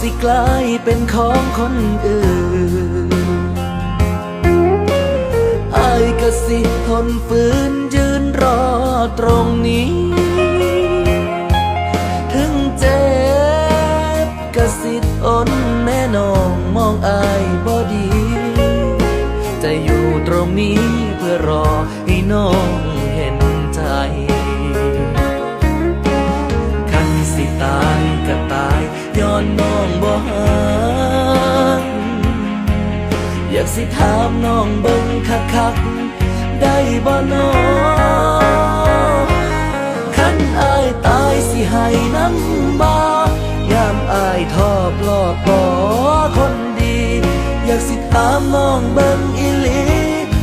สิกลายเป็นของคนอื่นอายก็สิทนฝืนยืนรอตรงนี้ ถึงเจ็บก็สิทนแน่นองมองอายบ่ดี จะอยู่ตรงนี้ สิถามน้องเบิ่งคักๆได้บ่น้อคันอายตายสิให้น้ำบายามอายทอบลอกบ่คนดี อยากสิถามน้องเบิ่งอีหลี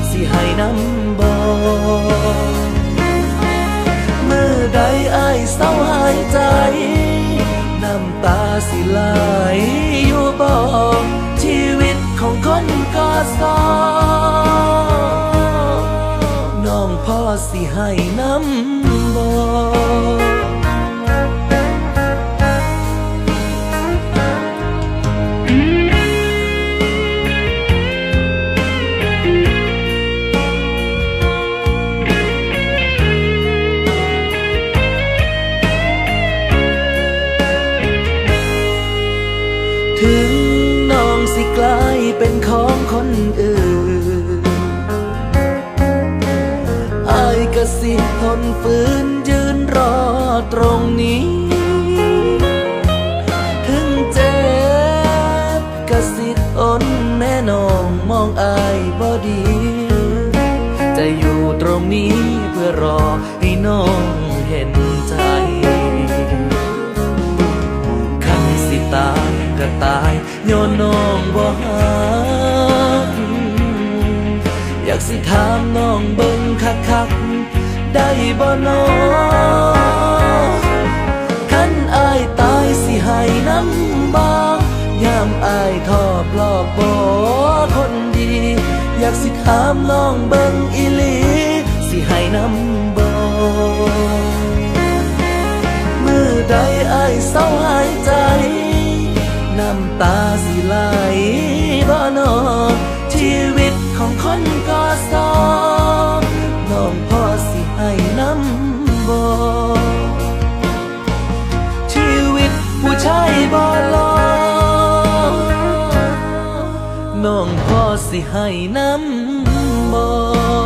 สิให้น้ำบ่เมื่อใดอายเศร้าหายใจ น้ำตาสิไหลอยู่บ่ สิให้น้ำบ่ถึงน้องสิกลายเป็นของคนอื่น นฝืนยืนรอตรงนี้ ถึงเจ็บก็สิทนแน่นองมองอายบ่ดี จะอยู่ตรงนี้เพื่อรอให้น้องเห็นใจคันสิตายก็ตายย้อนน้องบ่หักอยากสิถามน้องเบิ่งคักๆ ได้บ่นอคันอายตายสิให้น้ำบายามอายทอบลอกบ่คนดี อยากสิถามน้องเบิ่งอีหลีสิให้น้ำบ่มือใดอายเศร้าหายใจ น้ำตาสิไหลบ่นอชีวิตของคนก็สอ น้องพ่อสิให้น้ำบอก